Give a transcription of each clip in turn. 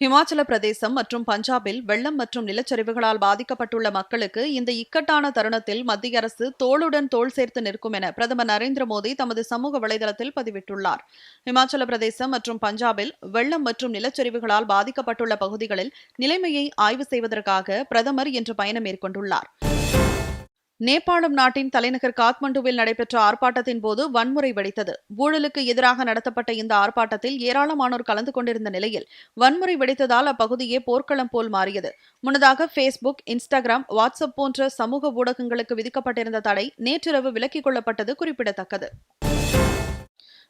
ஹிமாச்சல பிரதேசம் மற்றும் பஞ்சாபில் வெள்ளம் மற்றும் நிலச்சரிவுகளால் பாதிக்கப்பட்டுள்ள மக்களுக்கு இந்த இக்கட்டான தருணத்தில் மத்திய அரசு தோளுடன் தோள் சேர்த்து நிற்கும் என பிரதமர் நரேந்திர மோடி தமது சமூக வலைதளத்தில் பதிவிட்டுள்ளார். ஹிமாச்சல பிரதேசம் மற்றும் பஞ்சாபில் வெள்ளம் மற்றும் நிலச்சரிவுகளால் பாதிக்கப்பட்டுள்ள பகுதிகளில் நிலைமையை ஆய்வு செய்வதற்காக பிரதமர் இன்று பயணம் மேற்கொண்டுள்ளார். நேபாளம் நாட்டின் தலைநகர் காத்மண்டுவில் நடைபெற்ற ஆர்ப்பாட்டத்தின் போது வன்முறை வெடித்தது. ஊழலுக்கு எதிராக நடத்தப்பட்ட இந்த ஆர்ப்பாட்டத்தில் ஏராளமானோர் கலந்து கொண்டிருந்த நிலையில் வன்முறை வெடித்ததால் அப்பகுதியே போர்க்களம் போல் மாறியது. முன்னதாக ஃபேஸ்புக் இன்ஸ்டாகிராம் வாட்ஸ்அப் போன்ற சமூக ஊடகங்களுக்கு விதிக்கப்பட்டிருந்த தடை நேற்றிரவு விலக்கிக் கொள்ளப்பட்டது குறிப்பிடத்தக்கது.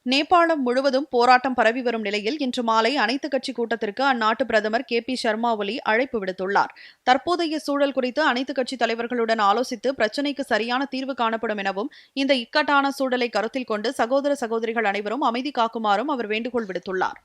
நேபாளம் முழுவதும் போராட்டம் பரவி வரும் நிலையில் இன்று மாலை அனைத்துக் கட்சி கூட்டத்திற்கு அந்நாட்டு பிரதமர் கே பி சர்மா ஒலி அழைப்பு விடுத்துள்ளார். தற்போதைய சூழல் குறித்து அனைத்து கட்சி தலைவர்களுடன் ஆலோசித்து பிரச்சினைக்கு சரியான தீர்வு காணப்படும் எனவும் இந்த இக்கட்டான சூழலை கருத்தில் கொண்டு சகோதர சகோதரிகள் அனைவரும் அமைதி காக்குமாறும் அவர் வேண்டுகோள் விடுத்துள்ளார்.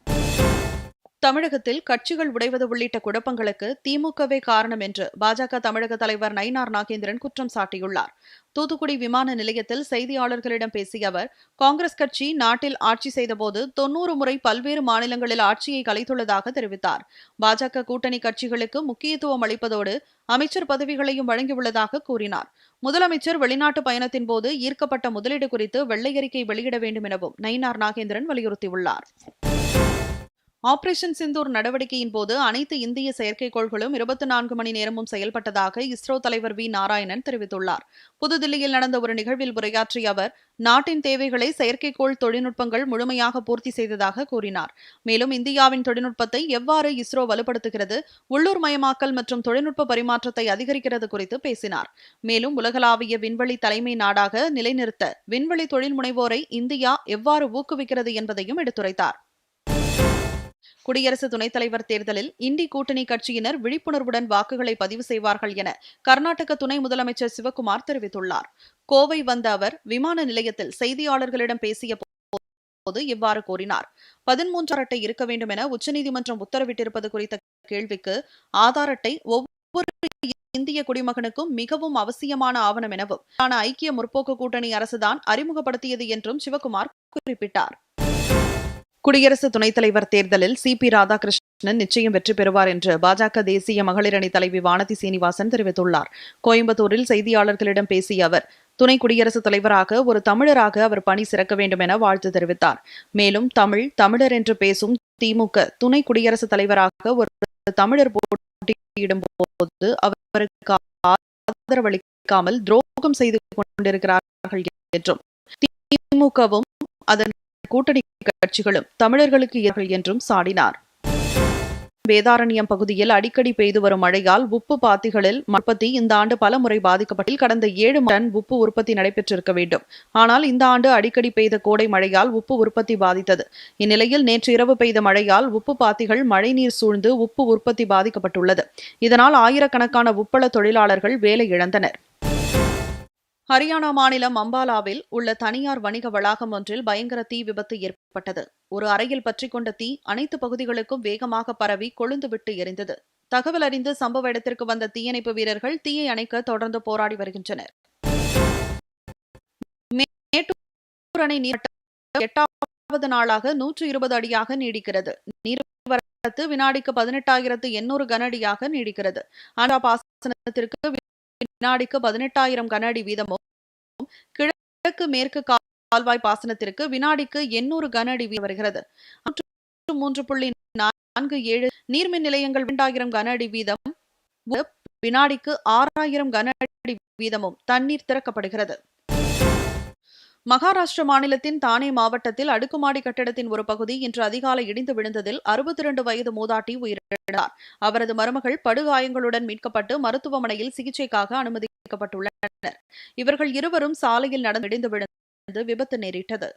தமிழகத்தில் கட்சிகள் உடைவது உள்ளிட்ட குழப்பங்களுக்கு திமுகவே காரணம் என்று பாஜக தமிழக தலைவர் நயினார் நாகேந்திரன் குற்றம் சாட்டியுள்ளார். தூத்துக்குடி விமான நிலையத்தில் செய்தியாளர்களிடம் பேசிய அவர் காங்கிரஸ் கட்சி நாட்டில் ஆட்சி செய்தபோது தொன்னூறு முறை பல்வேறு மாநிலங்களில் ஆட்சியை கலைத்துள்ளதாக தெரிவித்தார். பாஜக கூட்டணி கட்சிகளுக்கு முக்கியத்துவம் அளிப்பதோடு அமைச்சர் பதவிகளையும் வழங்கியுள்ளதாக கூறினார். முதலமைச்சர் வெளிநாட்டு பயணத்தின் போது ஈர்க்கப்பட்ட முதலீடு குறித்து வெள்ளை அறிக்கை வெளியிட வேண்டும் எனவும் நயினார் நாகேந்திரன் வலியுறுத்தியுள்ளார். ஆபரேஷன் சிந்தூர் நடவடிக்கையின் போது அனைத்து இந்திய செயற்கைக்கோள்களும் இருபத்தி நான்கு மணி நேரமும் செயல்பட்டதாக இஸ்ரோ தலைவர் வி நாராயணன் தெரிவித்துள்ளார். புதுதில்லியில் நடந்த ஒரு நிகழ்வில் உரையாற்றிய அவர் நாட்டின் தேவைகளை செயற்கைக்கோள் தொழில்நுட்பங்கள் முழுமையாக பூர்த்தி செய்ததாக கூறினார். மேலும் இந்தியாவின் தொழில்நுட்பத்தை எவ்வாறு இஸ்ரோ வலுப்படுத்துகிறது உள்ளூர் மயமாக்கல் மற்றும் தொழில்நுட்ப பரிமாற்றத்தை அதிகரிக்கிறது குறித்து பேசினார். மேலும் உலகளாவிய விண்வெளி தலைமை நாடாக நிலைநிறுத்த விண்வெளி தொழில் முனைவோரை இந்தியா எவ்வாறு ஊக்குவிக்கிறது என்பதையும் எடுத்துரைத்தார். குடியரசு துணைத் தலைவர் தேர்தலில் இந்தி கூட்டணி கட்சியினர் விழிப்புணர்வுடன் வாக்குகளை பதிவு செய்வார்கள் என கர்நாடக துணை முதலமைச்சர் சிவக்குமார் தெரிவித்துள்ளார். கோவை வந்த அவர் விமான நிலையத்தில் செய்தியாளர்களிடம் பேசிய போது இவ்வாறு கூறினார். பதிமூன்று அட்டை இருக்க வேண்டும் என உச்சநீதிமன்றம் உத்தரவிட்டிருப்பது குறித்த கேள்விக்கு ஆதார் அட்டை ஒவ்வொரு இந்திய குடிமகனுக்கும் மிகவும் அவசியமான ஆவணம் எனவும் ஐக்கிய முற்போக்கு கூட்டணி அரசுதான் அறிமுகப்படுத்தியது என்றும் சிவக்குமார் குறிப்பிட்டார். குடியரசு துணைத் தலைவர் தேர்தலில் சி. பி. ராதாகிருஷ்ணன் நிச்சயம் வெற்றி பெறுவார் என்று பாஜக தேசிய மகளிர் அணி தலைவி வானதி சீனிவாசன் தெரிவித்துள்ளார். கோயம்புத்தூரில் செய்தியாளர்களிடம் பேசிய அவர் துணை குடியரசுத் தலைவராக ஒரு தமிழராக அவர் பணி சிறக்க வேண்டும் என வாழ்த்து தெரிவித்தார். மேலும் தமிழ் தமிழர் என்று பேசும் திமுக துணை குடியரசுத் தலைவராக ஒரு தமிழர் போட்டியிடும் போது அவருக்கு ஆதரவளிக்காமல் துரோகம் செய்து கொண்டிருக்கிறார்கள் என்றும் திமுகவும் அதன் கூட்டணி கட்சிகளும் தமிழர்களுக்கு எதிர்கள் என்றும் சாடினார். வேதாரண்யம் பகுதியில் அடிக்கடி பெய்து வரும் மழையால் உப்பு பாத்திகளில் உற்பத்தி இந்த ஆண்டு பல முறை பாதிக்கப்பட்டில் கடந்த ஏழு டன் உப்பு உற்பத்தி நடைபெற்றிருக்க வேண்டும். ஆனால் இந்த ஆண்டு அடிக்கடி பெய்த கோடை மழையால் உப்பு உற்பத்தி பாதித்தது. இந்நிலையில் நேற்று இரவு பெய்த மழையால் உப்பு பாத்திகள் மழைநீர் சூழ்ந்து உப்பு உற்பத்தி பாதிக்கப்பட்டுள்ளது. இதனால் ஆயிரக்கணக்கான உப்பள தொழிலாளர்கள் வேலை இழந்தனர். ஹரியானா மாநிலம் அம்பாலாவில் உள்ள தனியார் வணிக வளாகம் ஒன்றில் பயங்கர தீ விபத்து ஏற்பட்டது. ஒரு அறையில் பற்றிக் கொண்ட தீ அனைத்து பகுதிகளுக்கும் வேகமாக பரவி கொழுந்துவிட்டு எரிந்தது. தகவல் அறிந்து சம்பவ இடத்திற்கு வந்த தீயணைப்பு வீரர்கள் தீயை அணைக்க தொடர்ந்து போராடி வருகின்றனர். மேட்டூர் அணை நீர் எட்டாவது நாளாக நூற்று இருபது அடியாக நீடிக்கிறது. நீர்வரத்து வினாடிக்கு பதினெட்டாயிரத்து எண்ணூறு கன அடியாக நீடிக்கிறது. ஆனா பாசனத்திற்கு வினாடிக்கு பதினெட்டாயிரம் கன அடி வீதமும் கிழக்கு மேற்கு கால்வாய் பாசனத்திற்கு வினாடிக்கு எண்ணூறு கன அடி வருகிறது. மூன்று புள்ளி நான்கு ஏழு நீர்மின் நிலையங்கள் இரண்டாயிரம் கன அடி வீதம் வினாடிக்கு ஆறாயிரம் கன அடி வீதமும் தண்ணீர் திறக்கப்படுகிறது. மகாராஷ்டிர மாநிலத்தின் தானே மாவட்டத்தில் அடுக்குமாடி கட்டிடத்தின் ஒரு பகுதி இன்று அதிகாலை இடிந்து விழுந்ததில் அறுபத்தி இரண்டு வயது மூதாட்டி உயிரிழந்தார். அவரது மருமகள் படுகாயங்களுடன் மீட்கப்பட்டு மருத்துவமனையில் சிகிச்சைக்காக அனுமதிக்கப்பட்டுள்ளனர். இவர்கள் இருவரும் சாலையில் நடந்து இடிந்து விழுந்து விபத்து நேரிட்டது.